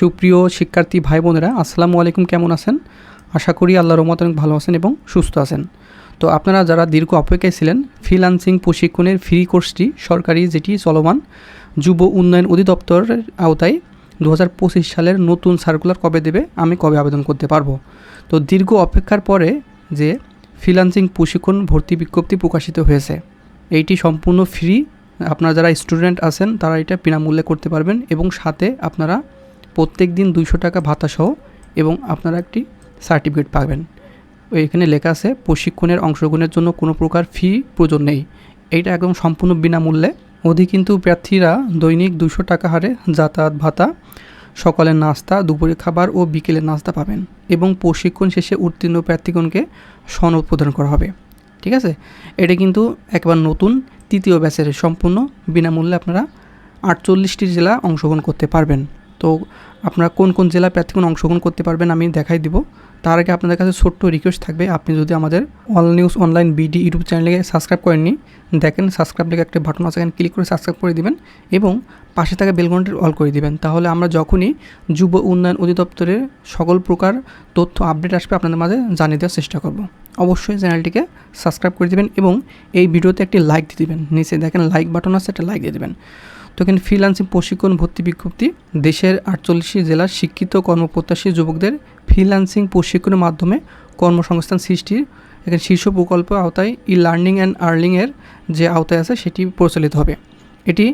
সুপ্রিয় শিক্ষার্থী ভাই বোনেরা আসসালামু আলাইকুম, কেমন আছেন? আশা করি আল্লাহর রহমত অনেক ভালো আছেন এবং সুস্থ আছেন। তো আপনারা যারা দীর্ঘ অপেক্ষায় ছিলেন ফ্রিলান্সিং প্রশিক্ষণের ফ্রি কোর্সটি সরকারি যেটি চলমান যুব উন্নয়ন অধিদপ্তরের আওতায় দু হাজার পঁচিশ সালের নতুন সার্কুলার কবে দেবে, আমি কবে আবেদন করতে পারব? তো দীর্ঘ অপেক্ষার পরে যে ফ্রিলান্সিং প্রশিক্ষণ ভর্তি বিজ্ঞপ্তি প্রকাশিত হয়েছে, এইটি সম্পূর্ণ ফ্রি আপনারা যারা স্টুডেন্ট আছেন, তারা এটা বিনামূল্যে করতে পারবেন এবং সাথে আপনারা প্রত্যেক দিন দুইশো টাকা ভাতা সহ এবং আপনারা একটি সার্টিফিকেট পাবেন। এখানে লেখা আছে, প্রশিক্ষণের অংশগ্রহণের জন্য কোনো প্রকার ফি প্রয়োজন নেই। এইটা একদম সম্পূর্ণ বিনামূল্যে। অধি কিন্তু প্রার্থীরা দৈনিক দুশো টাকা হারে যাতায়াত ভাতা, সকালের নাস্তা, দুপুরের খাবার ও বিকেলের নাস্তা পাবেন এবং প্রশিক্ষণ শেষে উত্তীর্ণ প্রার্থীগণকে সনদ প্রদান করা হবে। ঠিক আছে? এটা কিন্তু একবার নতুন, তৃতীয় ব্যাচের সম্পূর্ণ বিনামূল্যে আপনারা আটচল্লিশটি জেলা অংশগ্রহণ করতে পারবেন। তো আপনারা কোন কোন জেলা প্রার্থীগণ অংশগ্রহণ করতে পারবেন আমি দেখাই দিব। তার আগে আপনাদের কাছে ছোট্ট রিকোয়েস্ট থাকবে, আপনি যদি আমাদের all news online BD YouTube চ্যানেলে সাবস্ক্রাইব করেননি, দেখেন সাবস্ক্রাইব লেগে একটা বাটন আছে, এখানে ক্লিক করে সাবস্ক্রাইব করে দিবেন এবং পাশে থাকা বেলঘন্টার অল করে দিবেন। তাহলে আমরা যখনই যুব উন্নয়ন অধিদপ্তরের সকল প্রকার তথ্য আপডেট আসবে, আপনাদের মাঝে জানিয়ে দেওয়ার চেষ্টা করব। অবশ্যই চ্যানেলটিকে সাবস্ক্রাইব করে দেবেন এবং এই ভিডিওতে একটি লাইক দিয়ে দেবেন। নিচে দেখেন লাইক বাটন আছে, একটা লাইক দিয়ে দেবেন। তো এখানে ফ্রিলান্সিং প্রশিক্ষণ, ভর্তি বিজ্ঞপ্তি। দেশের আটচল্লিশটি জেলার শিক্ষিত কর্মপ্রত্যাশী যুবকদের ফ্রিলান্সিং প্রশিক্ষণের মাধ্যমে কর্মসংস্থান সৃষ্টির এখানে শীর্ষ প্রকল্প আওতায় ই লার্নিং অ্যান্ড আর্নিংয়ের যে আওতায় আছে সেটি প্রচলিত হবে। এটি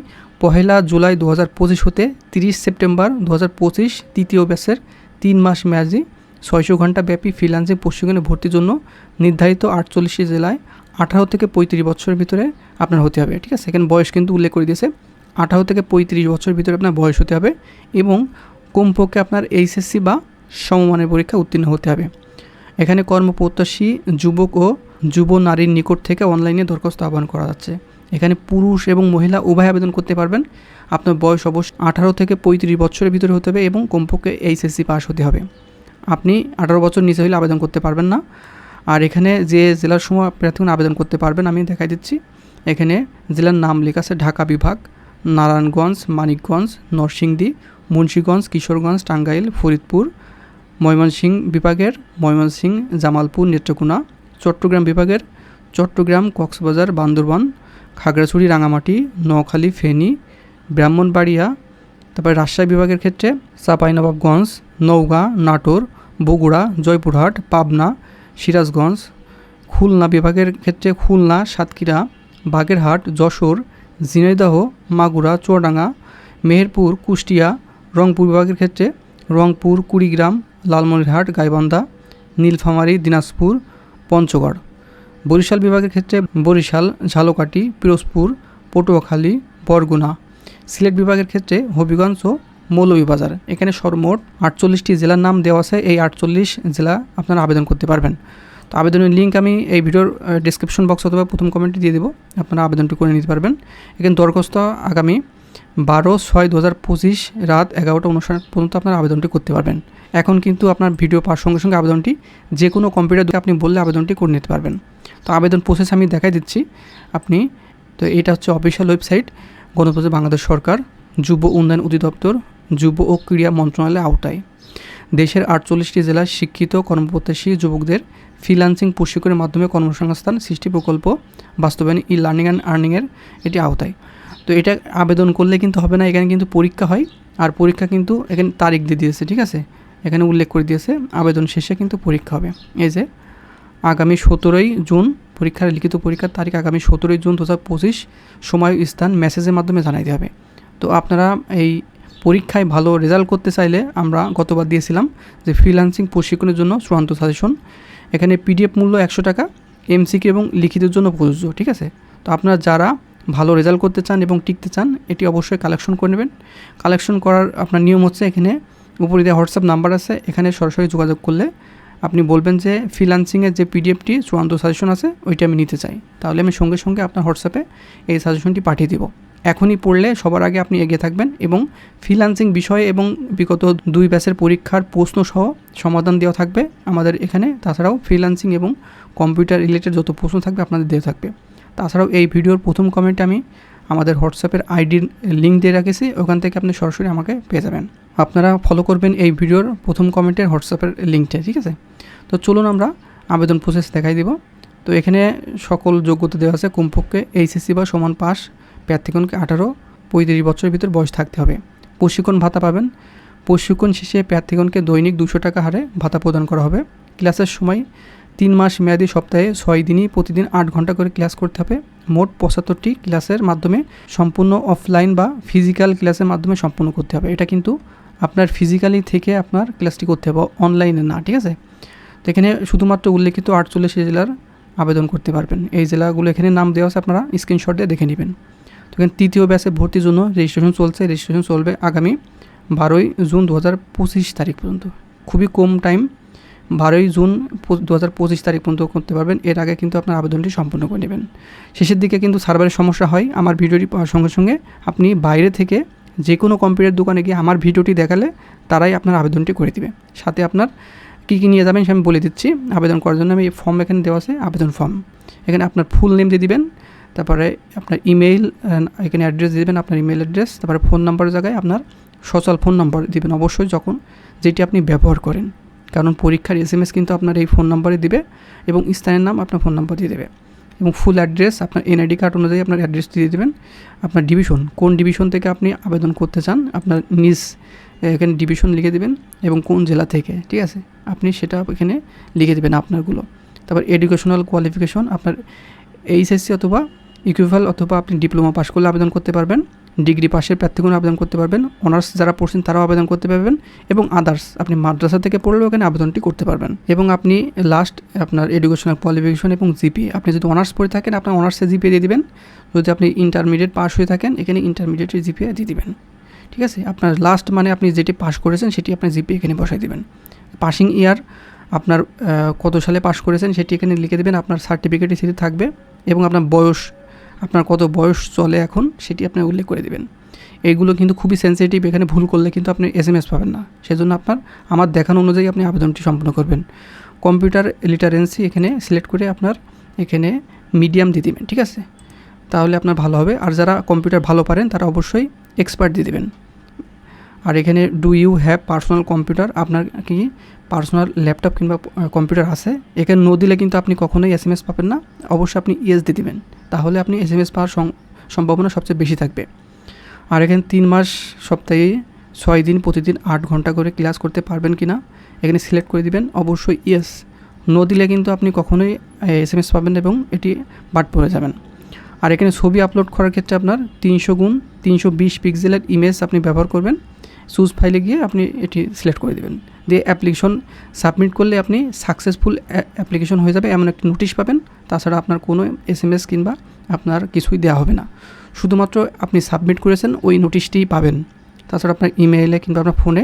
পহেলা জুলাই দু হাজার পঁচিশ হতে তিরিশ সেপ্টেম্বর দু হাজার পঁচিশ তৃতীয় ব্যাসের তিন মাস মেয়াদি ছয়শো ঘণ্টা ব্যাপী ফ্রিলান্সিং প্রশিক্ষণে ভর্তির জন্য নির্ধারিত আটচল্লিশটি জেলায় আঠারো থেকে পঁয়ত্রিশ বছরের ভিতরে আপনার হতে হবে, ঠিক আছে? সেখানে বয়স কিন্তু উল্লেখ করে দিয়েছে। আঠারো থেকে পঁয়ত্রিশ বছর ভিতরে আপনার বয়স হতে হবে এবং কমপক্ষে আপনার এইচএসসি বা সমমানের পরীক্ষা উত্তীর্ণ হতে হবে। এখানে কর্মপ্রত্যাশী যুবক ও যুব নারীর নিকট থেকে অনলাইনে দরখাস্ত আহ্বান করা যাচ্ছে। এখানে পুরুষ এবং মহিলা উভয় আবেদন করতে পারবেন। আপনার বয়স অবশ্য আঠারো থেকে পঁয়ত্রিশ বছরের ভিতরে হতে হবে এবং কমপক্ষে এইচএসসি পাস হতে হবে। আপনি আঠারো বছর নিচে হলে আবেদন করতে পারবেন না। আর এখানে যে জেলার সময় প্রার্থীগণ আবেদন করতে পারবেন, আমি দেখাই দিচ্ছি। এখানে জেলার নাম লেখা আছে ঢাকা বিভাগ। নারায়ণগঞ্জ, মানিকগঞ্জ, নরসিংদী, মুন্সীগঞ্জ, কিশোরগঞ্জ, টাঙ্গাইল, ফরিদপুর, ময়মনসিংহ বিভাগের ময়মনসিংহ, জামালপুর, নেত্রকোনা, চট্টগ্রাম বিভাগের চট্টগ্রাম, কক্সবাজার, বান্দরবান, খাগড়াছড়ি রাঙামাটি নোয়াখালী, ফেনী, ব্রাহ্মণবাড়িয়া, তারপরে রাজশাহী বিভাগের ক্ষেত্রে চাঁপাইনবাবগঞ্জ, নওগাঁ, নাটোর, বগুড়া, জয়পুরহাট, পাবনা, সিরাজগঞ্জ, খুলনা বিভাগের ক্ষেত্রে খুলনা, সাতক্ষীরা, বাগেরহাট, যশোর ঝিনাইদহ, মাগুরা, চুয়াডাঙ্গা, মেহেরপুর, কুষ্টিয়া, রংপুর বিভাগের ক্ষেত্রে রংপুর, কুড়িগ্রাম, লালমনিরহাট, গাইবান্ধা, নীলফামারী, দিনাজপুর, পঞ্চগড়। বরিশাল বিভাগের ক্ষেত্রে বরিশাল, ঝালকাঠি, পিরোজপুর, পটুয়াখালী, বরগুনা। সিলেট বিভাগের ক্ষেত্রে হবিগঞ্জ ও মৌলভীবাজার। এখানে সর্বমোট আটচল্লিশটি জেলার নাম দেওয়া আছে। এই আটচল্লিশ জেলা আপনারা আবেদন করতে পারবেন। তো আবেদনের লিঙ্ক আমি এই ভিডিওর ডিসক্রিপশন বক্স অথবা প্রথম কমেন্টে দিয়ে দেবো। আপনারা আবেদনটি করে নিতে পারবেন। এখানে দরখাস্ত আগামী বারো ছয় দু হাজার পঁচিশ রাত এগারোটা অনুষ্ঠান পর্যন্ত আপনারা আবেদনটি করতে পারবেন। এখন কিন্তু আপনার ভিডিও পাওয়ার সঙ্গে সঙ্গে আবেদনটি যে কোনো কম্পিউটার আপনি বললে আবেদনটি করে নিতে পারবেন। তো আবেদন প্রসেস আমি দেখাই দিচ্ছি। আপনি, তো এটা হচ্ছে অফিসিয়াল ওয়েবসাইট গণতন্ত্র বাংলাদেশ সরকার, যুব উন্নয়ন অধিদপ্তর, যুব ও ক্রীড়া মন্ত্রণালয়ের আওতায়। দেশের আটচল্লিশটি জেলার শিক্ষিত কর্মপ্রত্যাশী যুবকদের ফ্রিলান্সিং প্রশিক্ষণের মাধ্যমে কর্মসংস্থান, সৃষ্টি প্রকল্প, বাস্তবায়ন ই লার্নিং অ্যান্ড আর্নিংয়ের এটি আওতায়। তো এটা আবেদন করলে কিন্তু হবে না, এখানে কিন্তু পরীক্ষা হয়, আর পরীক্ষা কিন্তু এখানে তারিখ দিয়ে দিয়েছে, ঠিক আছে? এখানে উল্লেখ করে দিয়েছে, আবেদন শেষে কিন্তু পরীক্ষা হবে। এই যে, আগামী সতেরোই জুন, পরীক্ষার লিখিত পরীক্ষার তারিখ আগামী সতেরোই জুন দু হাজার পঁচিশ, সময় স্থান মেসেজের মাধ্যমে জানাইতে হবে। তো আপনারা এই পরীক্ষায় ভালো রেজাল্ট করতে চাইলে আমরা গতবার দিয়েছিলাম যে ফ্রিলান্সিং প্রশিক্ষণের জন্য চূড়ান্ত সাজেশন এখানে পিডিএফ মূল্য একশো টাকা এমসিকিউ এবং লিখিতের জন্য প্রযোজ্য, ঠিক আছে? তো আপনারা যারা ভালো রেজাল্ট করতে চান এবং টিকতে চান, এটি অবশ্যই কালেকশন করে নেবেন। কালেকশন করার আপনার নিয়ম হচ্ছে এখানে উপরে দেওয়া হোয়াটসঅ্যাপ নাম্বার আছে, এখানে সরাসরি যোগাযোগ করলে আপনি বলবেন যে ফ্রিলান্সিংয়ের যে পিডিএফটি চূড়ান্ত সাজেশন আছে, ওইটা আমি নিতে চাই। তাহলে আমি সঙ্গে সঙ্গে আপনার হোয়াটসঅ্যাপে এই সাজেশনটি পাঠিয়ে দিব। এখনই পড়লে সবার আগে আপনি এগিয়ে থাকবেন এবং ফ্রিলান্সিং বিষয়ে এবং বিগত দুই ব্যাচের পরীক্ষার প্রশ্ন সহ সমাধান দেওয়া থাকবে আমাদের এখানে। তাছাড়াও ফ্রিলান্সিং এবং কম্পিউটার রিলেটেড যত প্রশ্ন থাকবে আপনাদের দেওয়া থাকবে। তাছাড়াও এই ভিডিওর প্রথম কমেন্টে আমি আমাদের হোয়াটসঅ্যাপের আইডির লিঙ্ক দিয়ে রাখেছি, ওখান থেকে আপনি সরাসরি আমাকে পেয়ে যাবেন। আপনারা ফলো করবেন এই ভিডিওর প্রথম কমেন্টের হোয়াটসঅ্যাপের লিঙ্কটা ঠিক আছে? তো চলুন আমরা আবেদন প্রসেস দেখাই দিব। তো এখানে সকল যোগ্যতা দেওয়া আছে, কমপক্ষে এইচএসসি বা সমান পাস প্রার্থীগণকে আঠারো, পঁয়ত্রিশ বছরের ভিতর বয়স থাকতে হবে। প্রশিক্ষণ ভাতা পাবেন। প্রশিক্ষণ শেষে প্রার্থীগণকে দৈনিক দুশো টাকা হারে ভাতা প্রদান করা হবে। ক্লাসের সময় তিন মাস মেয়াদি সপ্তাহে ছয় দিনই প্রতিদিন আট ঘণ্টা করে ক্লাস করতে হবে। মোট পঁচাত্তরটি ক্লাসের মাধ্যমে সম্পূর্ণ অফলাইন বা ফিজিক্যাল ক্লাসের মাধ্যমে সম্পূর্ণ করতে হবে। এটা কিন্তু আপনার ফিজিক্যালি থেকে আপনার ক্লাসটি করতে হবে, অনলাইনে না, ঠিক আছে? তো এখানে শুধুমাত্র উল্লেখিত আটচল্লিশ জেলার আবেদন করতে পারবেন। এই জেলাগুলো এখানে নাম দেওয়া আছে, আপনারা স্ক্রিনশট দিয়ে দেখে নেবেন। এখানে তৃতীয় ব্যাচে ভর্তির জন্য রেজিস্ট্রেশন চলছে রেজিস্ট্রেশন চলবে আগামী বারোই জুন দু হাজার পঁচিশ তারিখ পর্যন্ত। খুবই কম টাইম বারোই জুন দু হাজার পঁচিশ তারিখ পর্যন্ত করতে পারবেন। এর আগে কিন্তু আপনার আবেদনটি সম্পূর্ণ করে নেবেন। শেষের দিকে কিন্তু সার্ভারের সমস্যা হয়। আমার ভিডিওটি পাওয়ার সঙ্গে সঙ্গে আপনি বাইরে থেকে যে কোনো কম্পিউটার দোকানে গিয়ে আমার ভিডিওটি দেখালে তারাই আপনার আবেদনটি করে দিবে। সাথে আপনার কী কী নিয়ে যাবেন সে আমি বলে দিচ্ছি। আবেদন করার জন্য আমি এই ফর্ম এখানে দেওয়া আছে, আবেদন ফর্ম এখানে আপনার ফুল নেম দিয়ে দিবেন। তারপরে আপনার ইমেইল এখানে অ্যাড্রেস দেবেন, আপনার ইমেল অ্যাড্রেস তারপরে ফোন নাম্বারের জায়গায় আপনার সচল ফোন নাম্বার দিবেন। অবশ্যই যখন যেটি আপনি ব্যবহার করেন, কারণ পরীক্ষার এস এম এস কিন্তু আপনার এই ফোন নাম্বারে দিবে এবং স্থানের নাম আপনার ফোন নাম্বার দিয়ে দেবে। এবং ফুল অ্যাড্রেস আপনার এনআইডি কার্ড অনুযায়ী আপনার অ্যাড্রেস দিয়ে দেবেন। আপনার ডিভিশন কোন ডিভিশন থেকে আপনি আবেদন করতে চান, আপনার নিজ এখানে ডিভিশন লিখে দেবেন এবং কোন জেলা থেকে, ঠিক আছে? আপনি সেটা এখানে লিখে দেবেন আপনারগুলো। তারপর এডুকেশনাল কোয়ালিফিকেশন আপনার এইচএসসি অথবা ইকুইভাল অথবা আপনি ডিপ্লোমা পাশ করলে আবেদন করতে পারবেন ডিগ্রি পাশের প্রার্থীগণ আবেদন করতে পারবেন অনার্স যারা পড়ছেন তারাও আবেদন করতে পারবেন এবং আদার্স আপনি মাদ্রাসা থেকে পড়লেও এখানে আবেদনটি করতে পারবেন। এবং আপনি লাস্ট আপনার এডুকেশনাল কোয়ালিফিকেশন এবং জিপি আপনি যদি অনার্স পড়ে থাকেন, আপনার অনার্সে জিপিএ দিয়ে দেবেন। যদি আপনি ইন্টারমিডিয়েট পাস হয়ে থাকেন, এখানে ইন্টারমিডিয়েটের জিপিএ দিয়ে দেবেন। ঠিক আছে? আপনার লাস্ট মানে আপনি যেটি পাস করেছেন, সেটি আপনার জিপি এখানে বসাই দেবেন। পাসিং ইয়ার আপনার কত সালে পাস করেছেন, সেটি এখানে লিখে দেবেন। আপনার সার্টিফিকেটে সেটি থাকবে এবং আপনার বয়স আপনার কত বয়স চলে এখন, সেটি আপনি উল্লেখ করে দেবেন। এইগুলো কিন্তু খুবই সেন্সিটিভ এখানে ভুল করলে কিন্তু আপনি এস এম এস পাবেন না। সেজন্য আপনার, আমার দেখানো অনুযায়ী আপনি আবেদনটি সম্পন্ন করবেন। কম্পিউটার লিটারেন্সি এখানে সিলেক্ট করে আপনার এখানে মিডিয়াম দিয়ে দেবেন, ঠিক আছে? তাহলে আপনার ভালো হবে। আর যারা কম্পিউটার ভালো পারেন, তারা অবশ্যই এক্সপার্ট দিয়ে দেবেন। আর এখানে do you have personal computer আপনার কি পার্সোনাল ল্যাপটপ কিংবা কম্পিউটার আছে? এখানে নো দিলে কিন্তু আপনি কখনোই এস এম এস পাবেন না। অবশ্যই আপনি ইয়েস দিয়ে দেবেন। তাহলে আপনি এস এম এস পাওয়ার সম্ভাবনা সবচেয়ে বেশি থাকবে। আর এখানে তিন মাস সপ্তাহে ছয় দিন প্রতিদিন আট ঘণ্টা করে ক্লাস করতে পারবেন কি না এখানে সিলেক্ট করে দিবেন। অবশ্যই ইয়েস নো দিলে কিন্তু আপনি কখনোই এস এম এস পাবেন এবং এটি বাদ পড়ে যাবেন। আর এখানে ছবি আপলোড করার ক্ষেত্রে আপনার তিনশো গুণ তিনশো বিশ পিক্সেলের ইমেজ আপনি ব্যবহার করবেন। চুজ ফাইলে গিয়ে আপনি এটি সিলেক্ট করে দেবেন। দিয়ে অ্যাপ্লিকেশন সাবমিট করলে আপনি সাকসেসফুল অ্যাপ্লিকেশন হয়ে যাবে, এমন একটি নোটিশ পাবেন। তাছাড়া আপনার কোনো এস এম এস কিংবা আপনার কিছুই দেওয়া হবে না। শুধুমাত্র আপনি সাবমিট করেছেন, ওই নোটিশটিই পাবেন। তাছাড়া আপনার ইমেইলে কিংবা আপনার ফোনে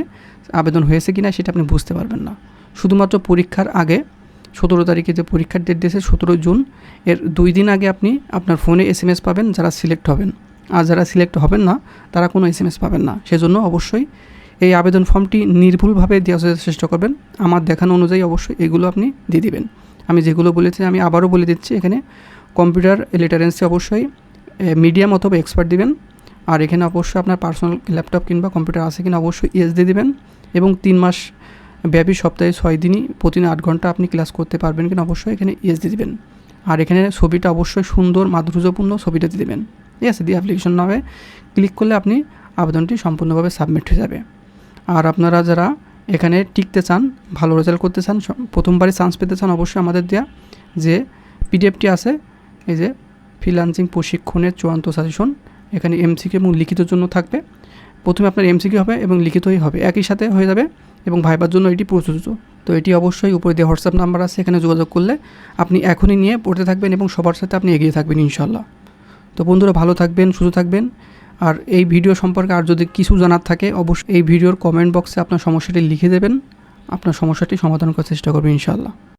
আবেদন হয়েছে কি না সেটা আপনি বুঝতে পারবেন না। শুধুমাত্র পরীক্ষার আগে, সতেরো তারিখে যে পরীক্ষার ডেট দিয়েছে সতেরো জুন, এর দুই দিন আগে আপনি আপনার ফোনে এস এম এস পাবেন, যারা সিলেক্ট হবেন। আর যারা সিলেক্ট হবেন না, তারা কোনো এস এম এস পাবেন না। সেজন্য অবশ্যই এই আবেদন ফর্মটি নির্ভুলভাবে দেওয়ার চেষ্টা করবেন। আমার দেখানো অনুযায়ী অবশ্যই এগুলো আপনি দিয়ে দিবেন। আমি যেগুলো বলেছি, আমি আবারও বলে দিচ্ছি, এখানে কম্পিউটার লিটারেন্সি অবশ্যই মিডিয়াম অথবা এক্সপার্ট দিবেন। আর এখানে অবশ্যই আপনার পার্সোনাল ল্যাপটপ কিংবা কম্পিউটার আছে কিনা অবশ্যই ইএস দিয়ে দেবেন। এবং তিন মাস ব্যাপী সপ্তাহে ছয় দিনই প্রতিদিন আট ঘণ্টা আপনি ক্লাস করতে পারবেন কিনা অবশ্যই এখানে ইএস দিয়ে দেবেন। আর এখানে ছবিটা অবশ্যই সুন্দর, মাধুর্যপূর্ণ ছবিটা দিয়ে দেবেন। ঠিক আছে, দিয়ে অ্যাপ্লিকেশন নামে ক্লিক করলে আপনি আবেদনটি সম্পূর্ণভাবে সাবমিট হয়ে যাবে। আর আপনারা যারা এখানে টিকতে চান, ভালো রেজাল্ট করতে চান প্রথমবারই চান্স পেতে চান অবশ্যই আমাদের দেওয়া যে পিডিএফটি আছে, এই যে ফ্রিলান্সিং প্রশিক্ষণের চূড়ান্ত সাজেশন এখানে এমসিকিউ এবং লিখিতর জন্য থাকবে। প্রথমে আপনার এমসিকিউ হবে এবং লিখিতই হবে, একই সাথে হয়ে যাবে এবং ভাইবার জন্য এটি প্রযোজ্য। তো এটি অবশ্যই উপরে দিয়ে হোয়াটসঅ্যাপ নাম্বার আছে, এখানে যোগাযোগ করলে আপনি এখনই নিয়ে পড়তে থাকবেন এবং সবার সাথে আপনি এগিয়ে থাকবেন ইনশাল্লাহ তো বন্ধুরা ভালো থাকবেন, সুস্থ থাকবেন। আর এই ভিডিও সম্পর্কে আর যদি কিছু জানার থাকে, অবশ্যই এই ভিডিওর কমেন্ট বক্সে আপনার সমস্যাটি লিখে দেবেন। আপনার সমস্যাটি সমাধান করার চেষ্টা করবেন ইনশাআল্লাহ।